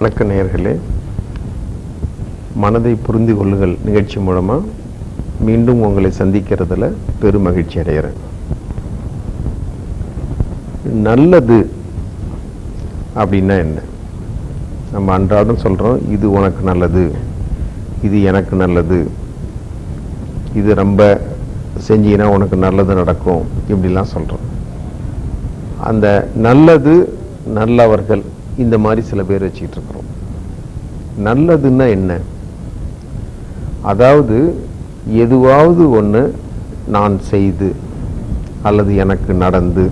வணக்க நேயர்களே. மனதை புரிந்து கொள்ளுங்கள் நிகழ்ச்சி மூலமாக மீண்டும் உங்களை சந்திக்கிறதுல பெரும் மகிழ்ச்சி அடைகிறேன். நல்லது அப்படின்னா என்ன? நம்ம அன்றாடம் சொல்கிறோம் இது உனக்கு நல்லது. இது எனக்கு நல்லது. இது ரொம்ப செஞ்சீங்கன்னா உனக்கு நல்லது நடக்கும். இப்படிலாம் சொல்கிறோம் அந்த நல்லது நல்லவர்கள் இந்த மாதிரி சில பேர் வச்சுக்கிட்டு இருக்கிறோம். நல்லதுன்னா என்ன? அதாவது எதுவாவது ஒன்று நான் செய்து அல்லது எனக்கு நடந்து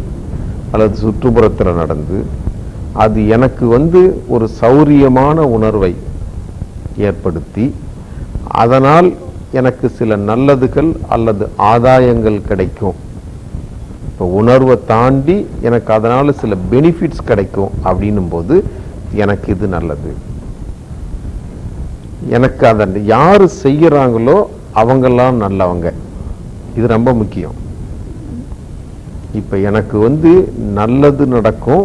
அல்லது சுற்றுப்புறத்தில் நடந்து அது எனக்கு வந்து ஒரு சௌரியமான உணர்வை ஏற்படுத்தி அதனால் எனக்கு சில நல்லதுகள் அல்லது ஆதாயங்கள் கிடைக்கும். இப்போ உணர்வை தாண்டி எனக்கு அதனால சில பெனிஃபிட்ஸ் கிடைக்கும் அப்படின்னும் போது எனக்கு இது நல்லது. எனக்கு அதை யார் செய்கிறாங்களோ அவங்கெல்லாம் நல்லவங்க. இது ரொம்ப முக்கியம். இப்போ எனக்கு வந்து நல்லது நடக்கும்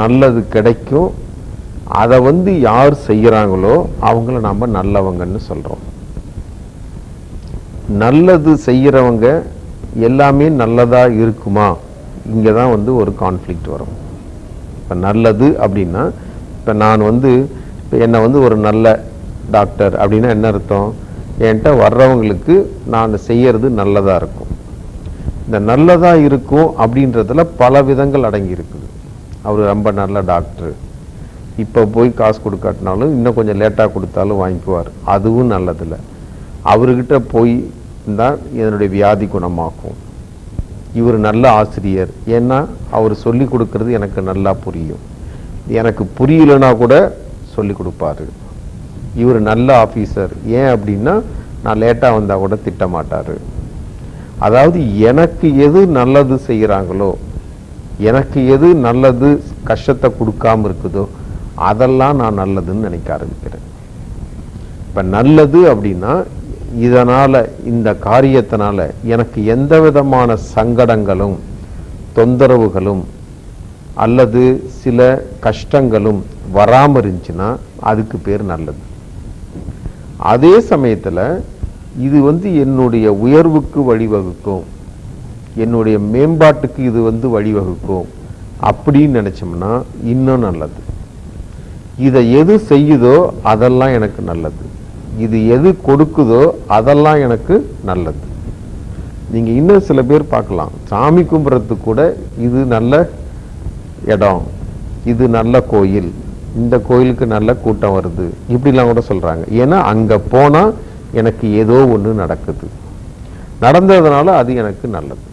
நல்லது கிடைக்கும். அதை வந்து யார் செய்கிறாங்களோ அவங்கள நாம் நல்லவங்கன்னு சொல்கிறோம் நல்லது செய்கிறவங்க எல்லாமே நல்லதாக இருக்குமா? இங்கே தான் வந்து ஒரு கான்ஃப்ளிக்ட் வரும். இப்போ நல்லது அப்படின்னா இப்போ நான் வந்து இப்போ என்னை வந்து ஒரு நல்ல டாக்டர் அப்படின்னா என்ன அர்த்தம்? என்கிட்ட வர்றவங்களுக்கு நான் செய்கிறது நல்லதாக இருக்கும். இந்த நல்லதாக இருக்கும் அப்படின்றதுல பல விதங்கள் அடங்கி இருக்குது. அவர் ரொம்ப நல்ல டாக்டர் இப்போ போய் காசு கொடுக்காட்டினாலும் இன்னும் கொஞ்சம் லேட்டாக கொடுத்தாலும் வாங்கிக்குவார். அதுவும் நல்லதில்லை. அவர்கிட்ட போய் மட்டும்தான் இதனுடைய வியாதி குணமாகும். இவர் நல்ல ஆசிரியர். ஏன்னா அவர் சொல்லி கொடுக்கறது எனக்கு நல்லா புரியும். எனக்கு புரியலனா கூட சொல்லி கொடுப்பாரு. இவர் நல்ல ஆஃபீஸர் ஏன் அப்படின்னா நான் லேட்டாக வந்தால் கூட திட்டமாட்டார். அதாவது எனக்கு எது நல்லது செய்கிறாங்களோ எனக்கு எது நல்லது கஷ்டத்தை கொடுக்காம இருக்குதோ அதெல்லாம் நான் நல்லதுன்னு நினைக்க ஆரம்பிக்கிறேன். இப்போ நல்லது அப்படின்னா இதனால் இந்த காரியத்தினால எனக்கு எந்த விதமான சங்கடங்களும் தொந்தரவுகளும் அல்லது சில கஷ்டங்களும் வராமல் இருந்துச்சுன்னா அதுக்கு பேர் நல்லது. அதே சமயத்தில் இது வந்து என்னுடைய உயர்வுக்கு வழிவகுக்கும் என்னுடைய மேம்பாட்டுக்கு இது வந்து வழிவகுக்கும் அப்படின்னு நினச்சோம்னா இன்னும் நல்லது. இதை எது செய்யுதோ அதெல்லாம் எனக்கு நல்லது. இது எது கொடுக்குதோ அதெல்லாம் எனக்கு நல்லது. நீங்க இன்னும் சில பேர் பார்க்கலாம். சாமி கும்பிட்றதுக்கு கூட இது நல்ல இடம் இது நல்ல கோயில் இந்த கோயிலுக்கு நல்ல கூட்டம் வருது இப்படிலாம் கூட சொல்றாங்க. ஏன்னா அங்க போனா எனக்கு ஏதோ ஒண்ணு நடக்குது. நடந்ததுனால அது எனக்கு நல்லது.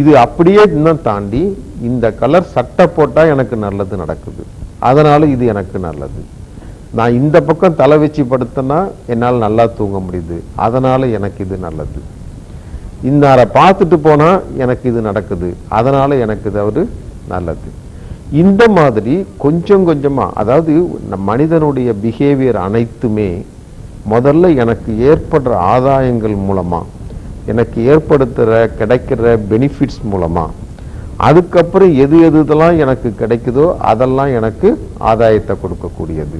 இது அப்படியே இன்னும் தாண்டி இந்த கலர் சட்டை போட்டா எனக்கு நல்லது நடக்குது. அதனால இது எனக்கு நல்லது. நான் இந்த பக்கம் தலை வச்சு படுத்தனா என்னால் நல்லா தூங்க முடியுது. அதனால் எனக்கு இது நல்லது. இன்னாரை பார்த்துட்டு போனால் எனக்கு இது நடக்குது. அதனால் எனக்கு இது அவர் நல்லது. இந்த மாதிரி கொஞ்சம் கொஞ்சமாக அதாவது மனிதனுடைய பிஹேவியர் அனைத்துமே முதல்ல எனக்கு ஏற்படுற ஆதாயங்கள் மூலமாக எனக்கு ஏற்படுத்துகிற கிடைக்கிற பெனிஃபிட்ஸ் மூலமாக அதுக்கப்புறம் எது எது இதெல்லாம் எனக்கு கிடைக்குதோ அதெல்லாம் எனக்கு ஆதாயத்தை கொடுக்கக்கூடியது.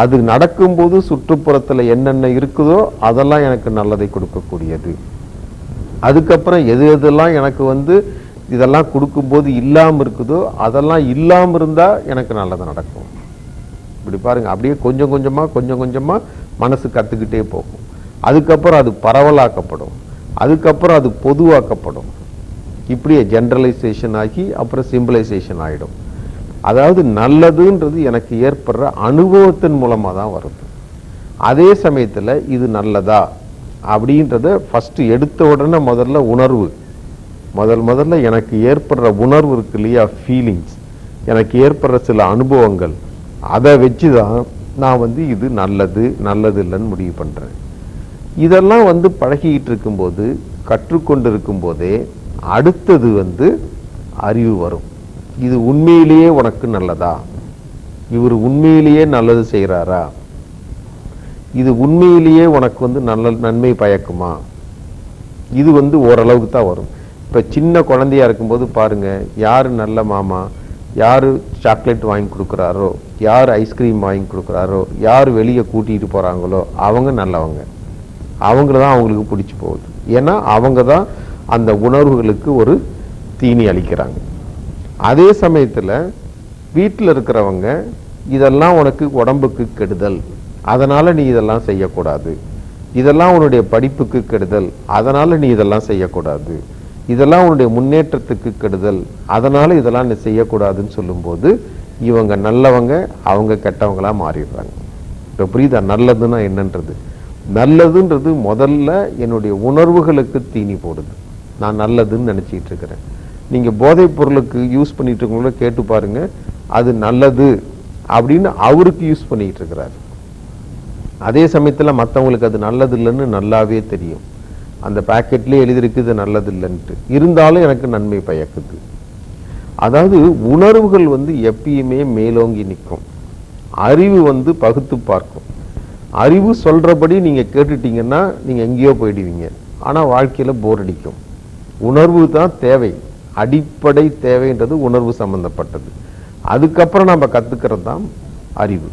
அது நடக்கும்போது சுற்றுப்புறத்தில் என்னென்ன இருக்குதோ அதெல்லாம் எனக்கு நல்லதை கொடுக்கக்கூடியது. அதுக்கப்புறம் எது எதெல்லாம் எனக்கு வந்து இதெல்லாம் கொடுக்கும்போது இல்லாமல் இருக்குதோ அதெல்லாம் இல்லாமல் இருந்தால் எனக்கு நல்லது நடக்கும். இப்படி பாருங்க அப்படியே கொஞ்சம் கொஞ்சமாக கொஞ்சம் கொஞ்சமாக மனசு கற்றுக்கிட்டே போகும். அதுக்கப்புறம் அது பரவலாக்கப்படும். அதுக்கப்புறம் அது பொதுவாக்கப்படும். இப்படியே ஜென்ரலைசேஷன் ஆகி அப்புறம் சிம்பிளைசேஷன் ஆகிடும் அதாவது நல்லதுன்றது எனக்கு ஏற்படுற அனுபவத்தின் மூலமாக தான் வருது. அதே சமயத்தில் இது நல்லதா? அப்படின்றத ஃபஸ்ட்டு எடுத்த உடனே முதல்ல உணர்வு. முதல் முதல்ல எனக்கு ஏற்படுற உணர்வு இருக்கு இல்லையா? ஃபீலிங்ஸ் எனக்கு ஏற்படுற சில அனுபவங்கள். அதை வச்சு தான் நான் வந்து இது நல்லது நல்லது இல்லைன்னு முடிவு பண்ணுறேன் இதெல்லாம் வந்து பழகிக்கிட்டு இருக்கும்போது கற்றுக்கொண்டு இருக்கும்போதே அடுத்தது வந்து அறிவு வரும். இது உண்மையிலேயே உனக்கு நல்லதா? இவர் உண்மையிலேயே நல்லது செய்கிறாரா? இது உண்மையிலேயே உனக்கு வந்து நல்ல நன்மை பயக்குமா? இது வந்து ஓரளவுக்கு தான் வரும். இப்போ சின்ன குழந்தையா இருக்கும்போது பாருங்க யார் நல்ல மாமா? யார் சாக்லேட் வாங்கி கொடுக்குறாரோ? யார் ஐஸ்கிரீம் வாங்கி கொடுக்குறாரோ? யார் வெளியே கூட்டிகிட்டு போகிறாங்களோ அவங்க நல்லவங்க. அவங்கள தான் அவங்களுக்கு பிடிச்சி போகுது. ஏன்னா அவங்க தான் அந்த உணர்வுகளுக்கு ஒரு தீனி அளிக்கிறாங்க. அதே சமயத்தில் வீட்டில் இருக்கிறவங்க இதெல்லாம் உனக்கு உடம்புக்கு கெடுதல். அதனால் நீ இதெல்லாம் செய்யக்கூடாது. இதெல்லாம் உன்னுடைய படிப்புக்கு கெடுதல். அதனால் நீ இதெல்லாம் செய்யக்கூடாது. இதெல்லாம் உன்னுடைய முன்னேற்றத்துக்கு கெடுதல். அதனால் இதெல்லாம் நீ செய்யக்கூடாதுன்னு சொல்லும்போது இவங்க நல்லவங்க அவங்க கெட்டவங்களா மாறிடுறாங்க. இப்போ புரியுதா? நல்லதுன்னா என்னன்றது? நல்லதுன்றது முதல்ல என்னுடைய உணர்வுகளுக்கு தீனி போடுது. நான் நல்லதுன்னு நினச்சிக்கிட்டு இருக்கிறேன். நீங்கள் போதைப் பொருளுக்கு யூஸ் பண்ணிட்டு இருக்கவங்கள கேட்டு பாருங்க. அது நல்லது அப்படின்னு அவருக்கு யூஸ் பண்ணிட்டு இருக்கிறாரு அதே சமயத்தில் மற்றவங்களுக்கு அது நல்லது இல்லைன்னு நல்லாவே தெரியும். அந்த பேக்கெட்லேயே எழுதியிருக்குது நல்லது இல்லைன்ட்டு இருந்தாலும் எனக்கு நன்மை பயக்குது. அதாவது உணர்வுகள் வந்து எப்பயுமே மேலோங்கி நிற்கும். அறிவு வந்து பகுத்து பார்க்கும். அறிவு சொல்றபடி நீங்க கேட்டுட்டீங்கன்னா நீங்க எங்கேயோ போயிடுவீங்க. ஆனா வாழ்க்கையில போர் அடிக்கும். உணர்வு தான் தேவை. அடிப்படை தேவைன்றது உணர்வு சம்பந்தப்பட்டது. அதுக்கப்புறம் நம்ம கற்றுக்கிறது தான் அறிவு.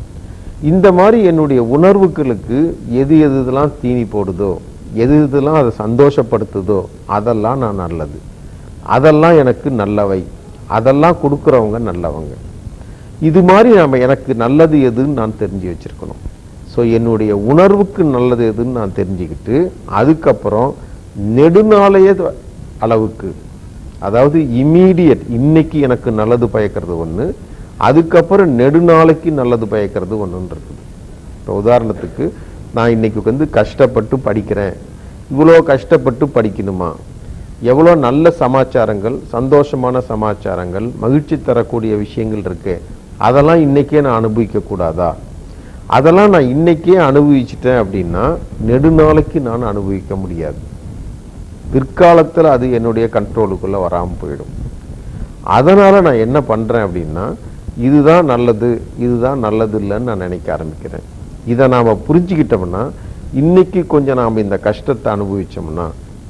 இந்த மாதிரி என்னுடைய உணர்வுகளுக்கு எது எது இதெல்லாம் தீனி போடுதோ எது இதெல்லாம் அதை சந்தோஷப்படுத்துதோ அதெல்லாம் நான் நல்லது. அதெல்லாம் எனக்கு நல்லவை. அதெல்லாம் கொடுக்குறவங்க நல்லவங்க. இது மாதிரி நம்ம எனக்கு நல்லது எதுன்னு நான் தெரிஞ்சு வச்சிருக்கணும். ஸோ என்னுடைய உணர்வுக்கு நல்லது எதுன்னு நான் தெரிஞ்சுக்கிட்டு அதுக்கப்புறம் நெடுநாளைய அளவுக்கு அதாவது இமீடியட் இன்னைக்கு எனக்கு நல்லது பயக்கிறது ஒன்று அதுக்கப்புறம் நெடுநாளைக்கு நல்லது பயக்கிறது ஒன்றுன்னு இருக்குது. இப்போ உதாரணத்துக்கு நான் இன்னைக்கு வந்து கஷ்டப்பட்டு படிக்கிறேன். இவ்வளோ கஷ்டப்பட்டு படிக்கணுமா? எவ்வளோ நல்ல சமாச்சாரங்கள் சந்தோஷமான சமாச்சாரங்கள் மகிழ்ச்சி தரக்கூடிய விஷயங்கள் இருக்கு அதெல்லாம் இன்னைக்கே நான் அனுபவிக்க கூடாதா? அதெல்லாம் நான் இன்னைக்கே அனுபவிச்சிட்டேன் அப்படின்னா நெடுநாளைக்கு நான் அனுபவிக்க முடியாது. பிற்காலத்தில் அது என்னுடைய கண்ட்ரோலுக்குள்ளே வராமல் போயிடும். அதனால் நான் என்ன பண்ணுறேன் அப்படின்னா இதுதான் நல்லது இதுதான் நல்லது இல்லைன்னு நான் நினைக்க ஆரம்பிக்கிறேன். இதை நாம் புரிஞ்சுக்கிட்டோம்னா இன்னைக்கு கொஞ்சம் நாம் இந்த கஷ்டத்தை அனுபவித்தோம்னா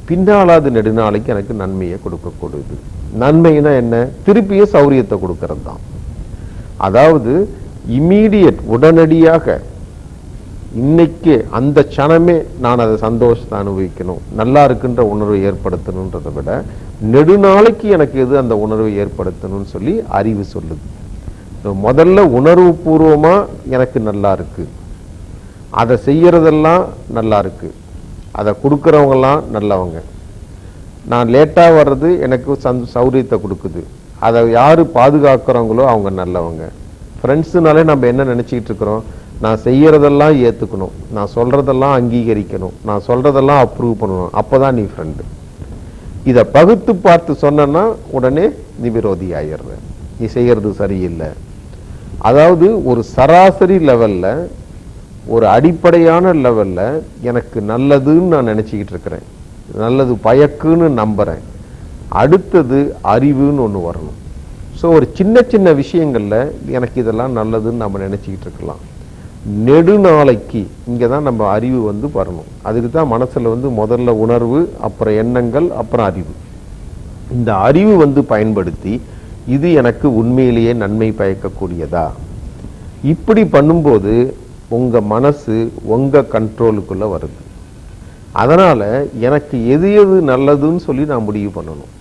பின்னால் அது நெடுநாளைக்கு எனக்கு நன்மையை கொடுக்கக்கூடாது நன்மைனா என்ன? திருப்பியும் சௌரியத்தை கொடுக்கறது தான் அதாவது இம்மீடியட் உடனடியாக இன்னைக்கு அந்த க்ஷணமே நான் அதை சந்தோஷத்தை அனுபவிக்கணும். நல்லா இருக்குன்ற உணர்வை ஏற்படுத்தணுன்றதை விட நெடுநாளைக்கு எனக்கு எது அந்த உணர்வை ஏற்படுத்தணும்னு சொல்லி அறிவு சொல்லுது. முதல்ல உணர்வு பூர்வமாக எனக்கு நல்லா இருக்கு. அதை செய்கிறதெல்லாம் நல்லா இருக்கு. அதை கொடுக்குறவங்கெல்லாம் நல்லவங்க. நான் லேட்டாக வர்றது எனக்கு சந் சௌரியத்தை கொடுக்குது. அதை யார் பாதுகாக்கிறவங்களோ அவங்க நல்லவங்க. ஃப்ரெண்ட்ஸுனாலே நம்ம என்ன நினச்சிக்கிட்டு இருக்கிறோம்? நான் செய்கிறதெல்லாம் ஏற்றுக்கணும் நான் சொல்கிறதெல்லாம் அங்கீகரிக்கணும். நான் சொல்கிறதெல்லாம் அப்ரூவ் பண்ணணும். அப்போ தான் நீ ஃப்ரெண்டு இதை பகுத்து பார்த்து சொன்னேன்னா உடனே நீ விரோதி ஆயிடுற. நீ செய்கிறது சரியில்லை. அதாவது ஒரு சராசரி லெவலில் ஒரு அடிப்படையான லெவலில் எனக்கு நல்லதுன்னு நான் நினச்சிக்கிட்டு இருக்கிறேன். நல்லது பயக்குன்னு நம்புகிறேன் அடுத்தது அறிவுன்னு ஒன்று வரணும். ஸோ ஒரு சின்ன சின்ன விஷயங்களில் எனக்கு இதெல்லாம் நல்லதுன்னு நம்ம நினச்சிக்கிட்டு இருக்கலாம். நெடுநாளைக்கு இங்கே தான் நம்ம அறிவு வந்து வரணும். அதுக்கு தான் மனசில் வந்து முதல்ல உணர்வு அப்புறம் எண்ணங்கள் அப்புறம் அறிவு. இந்த அறிவு வந்து பயன்படுத்தி இது எனக்கு உண்மையிலேயே நன்மை பயக்கக்கூடியதா? இப்படி பண்ணும்போது உங்கள் மனசு உங்கள் கண்ட்ரோலுக்குள்ளே வருது. அதனால் எனக்கு எது எது நல்லதுன்னு சொல்லி நான் முடிவு பண்ணணும்.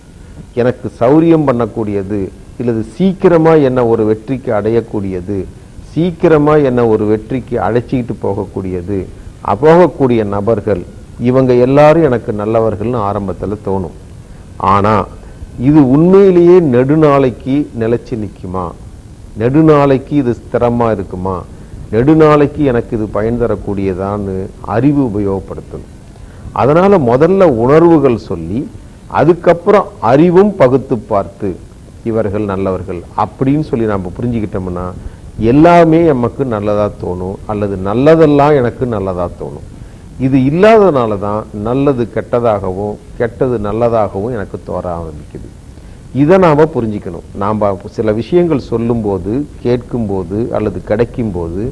எனக்கு சௌரியம் பண்ணக்கூடியது இல்லது சீக்கிரமாக என்ன ஒரு வெற்றிக்கு அடையக்கூடியது சீக்கிரமா என்னை ஒரு வெற்றிக்கு அழைச்சிக்கிட்டு போகக்கூடியது. போகக்கூடிய நபர்கள் இவங்க எல்லாரும் எனக்கு நல்லவர்கள்னு ஆரம்பத்துல தோணும். ஆனா இது உண்மையிலேயே நெடுநாளைக்கு நிலைச்சு நிற்குமா நெடுநாளைக்கு இது ஸ்திரமா இருக்குமா? நெடுநாளைக்கு எனக்கு இது பயன் தரக்கூடியதான்னு அறிவு உபயோகப்படுத்தணும். அதனால முதல்ல உணர்வுகள் சொல்லி அதுக்கப்புறம் அறிவும் பகுத்து பார்த்து இவர்கள் நல்லவர்கள் அப்படின்னு சொல்லி நம்ம புரிஞ்சுக்கிட்டோம்னா எல்லாமே நமக்கு நல்லதாக தோணும் அல்லது நல்லதெல்லாம் எனக்கு நல்லதாக தோணும். இது இல்லாததுனால தான் நல்லது கெட்டதாகவும் கெட்டது நல்லதாகவும் எனக்கு தோற ஆரம்பிக்குது. இதை நாம் புரிஞ்சுக்கணும். நாம் சில விஷயங்கள் சொல்லும்போது கேட்கும்போது அல்லது கிடைக்கும்போது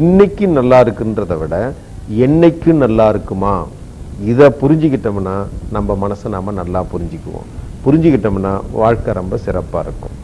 இன்னைக்கு நல்லா இருக்குன்றதை விட என்னைக்கு நல்லா இருக்குமா? இதை புரிஞ்சுக்கிட்டோம்னா நம்ம மனசை நாம் நல்லா புரிஞ்சுக்குவோம். புரிஞ்சுக்கிட்டோம்னா வாழ்க்கை ரொம்ப சிறப்பாக இருக்கும்.